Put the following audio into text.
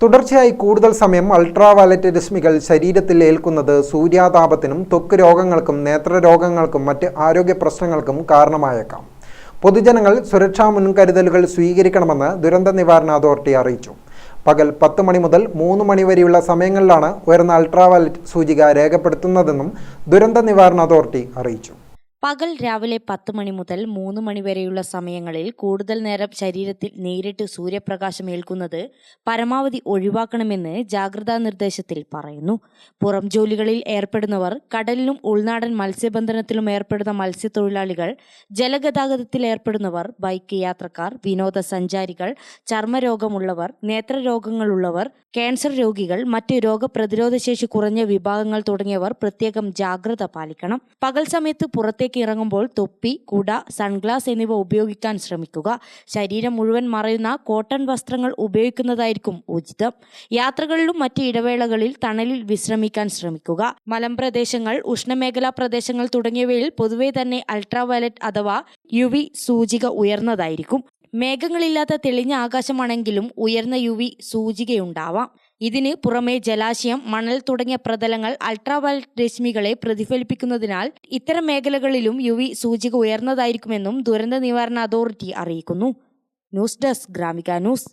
തുടർച്ചയായി കൂടുതൽ സമയം അൾട്രാവയലറ്റ് രശ്മികൾ ശരീരത്തിൽ ഏൽക്കുന്നത് സൂര്യാതാപത്തിനും ത്വക്ക് രോഗങ്ങൾക്കും നേത്രരോഗങ്ങൾക്കും മറ്റ് ആരോഗ്യ പ്രശ്നങ്ങൾക്കും കാരണമായേക്കാം. പൊതുജനങ്ങൾ സുരക്ഷാ മുൻകരുതലുകൾ സ്വീകരിക്കണമെന്ന് ദുരന്ത നിവാരണ അതോറിറ്റി അറിയിച്ചു. പകൽ പത്ത് മണി മുതൽ മൂന്ന് മണി വരെയുള്ള സമയങ്ങളിലാണ് ഉയർന്ന അൾട്രാവയലറ്റ് സൂചിക രേഖപ്പെടുത്തുന്നതെന്നും ദുരന്ത നിവാരണ അതോറിറ്റി അറിയിച്ചു. പകൽ രാവിലെ പത്ത് മണി മുതൽ മൂന്ന് മണി വരെയുള്ള സമയങ്ങളിൽ കൂടുതൽ നേരം ശരീരത്തിൽ നേരിട്ട് സൂര്യപ്രകാശം ഏൽക്കുന്നത് പരമാവധി ഒഴിവാക്കണമെന്ന് ജാഗ്രതാ നിർദ്ദേശത്തിൽ പറയുന്നു. പുറം ജോലികളിൽ ഏർപ്പെടുന്നവർ കടലിലും ഉൾനാടൻ മത്സ്യബന്ധനത്തിലും ഏർപ്പെടുന്ന മത്സ്യത്തൊഴിലാളികൾ ജലഗതാഗതത്തിൽ ഏർപ്പെടുന്നവർ ബൈക്ക് യാത്രക്കാർ വിനോദസഞ്ചാരികൾ ചർമ്മരോഗമുള്ളവർ നേത്രരോഗങ്ങളുള്ളവർ ക്യാൻസർ രോഗികൾ മറ്റ് രോഗപ്രതിരോധ ശേഷി കുറഞ്ഞ വിഭാഗങ്ങൾ തുടങ്ങിയവർ പ്രത്യേകം ജാഗ്രത പാലിക്കണം. പകൽ സമയത്ത് പുറത്തേക്ക് ഇറങ്ങുമ്പോൾ തൊപ്പി കുട സൺഗ്ലാസ് എന്നിവ ഉപയോഗിക്കാൻ ശ്രമിക്കുക. ശരീരം മുഴുവൻ മറയുന്ന കോട്ടൺ വസ്ത്രങ്ങൾ ഉപയോഗിക്കുന്നതായിരിക്കും ഉചിതം. യാത്രകളിലും മറ്റ് ഇടവേളകളിൽ തണലിൽ വിശ്രമിക്കാൻ ശ്രമിക്കുക. മലമ്പ്രദേശങ്ങൾ ഉഷ്ണമേഖലാ പ്രദേശങ്ങൾ തുടങ്ങിയവയിൽ പൊതുവെ തന്നെ അൾട്രാവയലറ്റ് അഥവാ യു സൂചിക ഉയർന്നതായിരിക്കും. മേഘങ്ങളില്ലാത്ത തെളിഞ്ഞ ആകാശമാണെങ്കിലും ഉയർന്ന യു സൂചികയുണ്ടാവാം. ഇതിന് പുറമെ ജലാശയം മണൽ തുടങ്ങിയ പ്രതലങ്ങൾ അൾട്രാവയലറ്റ് രശ്മികളെ പ്രതിഫലിപ്പിക്കുന്നതിനാൽ ഇത്തരം മേഖലകളിലും യു വി സൂചിക ഉയർന്നതായിരിക്കുമെന്നും ദുരന്ത നിവാരണ അതോറിറ്റി അറിയിക്കുന്നു. News desk Gramika news.